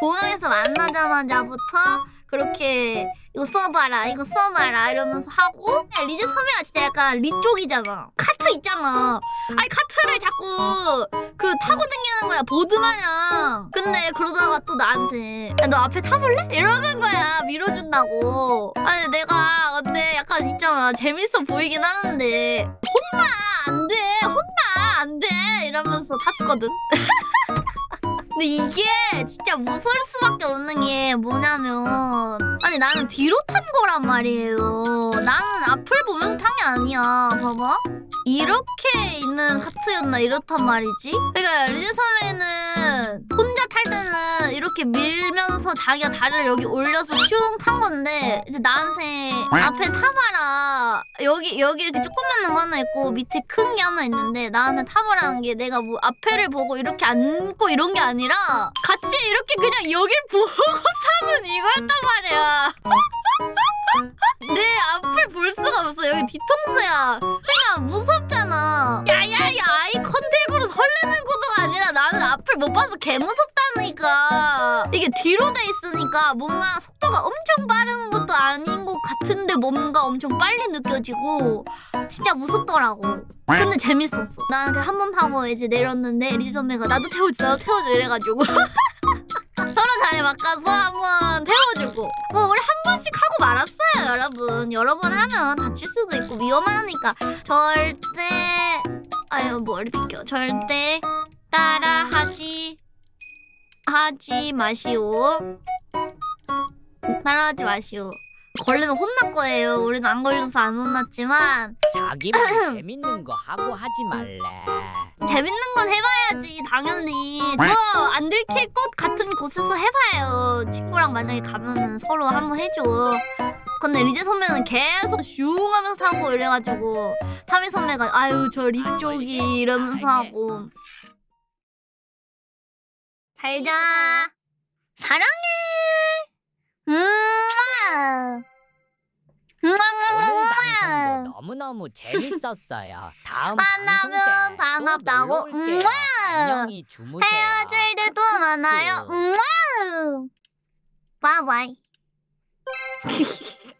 공항에서 만나자마자부터 그렇게 이거 써봐라 이거 써봐라 이러면서 하고 리즈 선배가 진짜 약간 리 쪽이잖아. 카트 있잖아. 아니 카트를 자꾸 그 타고 다니는 거야 보드 마냥. 근데 그러다가 또 나한테 야, 너 앞에 타볼래? 이러는 거야 밀어준다고. 아니 내가 근데 약간 있잖아 재밌어 보이긴 하는데 혼나 안돼 혼나 안돼. 이러면서 탔거든 근데 이게 진짜 무서울 수밖에 없는 게 뭐냐면 아니 나는 뒤로 탄 거란 말이에요. 나는 앞을 보면서 탄 게 아니야. 봐봐. 이렇게 있는 카트였나 이렇단 말이지. 그러니까 리즈 선배는 때는 이렇게 밀면서 자기가 다리를 여기 올려서 슝 탄 건데 이제 나한테 앞에 타봐라 여기 여기 이렇게 조그만한 거 하나 있고 밑에 큰 게 하나 있는데 나한테 타보라는 게 내가 뭐 앞에를 보고 이렇게 앉고 이런 게 아니라 같이 이렇게 그냥 여길 보고 타는 이거였단 말이야. 내 앞을 볼 수가 없어. 여기 뒤통수야. 그러니까 무섭잖아. 야야야 아이 컨택으로 설레는 구도가 아니라 나는 앞을 못 봐서 개 무섭다 니까. 이게 뒤로 돼 있으니까 뭔가 속도가 엄청 빠른 것도 아닌 것 같은데 뭔가 엄청 빨리 느껴지고 진짜 무섭더라고. 근데 재밌었어. 나는 한번 타고 이제 내렸는데 리즈 선배가 나도 태워줘 나도 태워줘 이래가지고. 서로 자리 바꿔서 한번 태워주고. 뭐 우리 한 번씩 하고 말았어요 여러분. 여러 번 하면 다칠 수도 있고 위험하니까. 절대 아유 머리 비켜. 절대 따라하지 하지 마시오. 따라하지 마시오. 걸리면 혼날 거예요. 우리는 안 걸려서 안 혼났지만. 자기만 재밌는 거 하고 하지 말래. 재밌는 건 해봐야지 당연히. 너 안 들킬 것 같은 곳에서 해봐요. 친구랑 만약에 가면은 서로 한번 해줘. 근데 리제 선배는 계속 슝 하면서 타고 이래가지고 타미 선배가 아유 저 리 쪽이 이러면서 하고 잘 자 사랑해 음 오늘 음 방송도 너무너무 재밌었어요. 다음 만나면 방송 때또 반갑다고. 놀러 올게요. 음악. 안녕히 주무세요. 헤어질 때도 만나요. 음. 바이바이.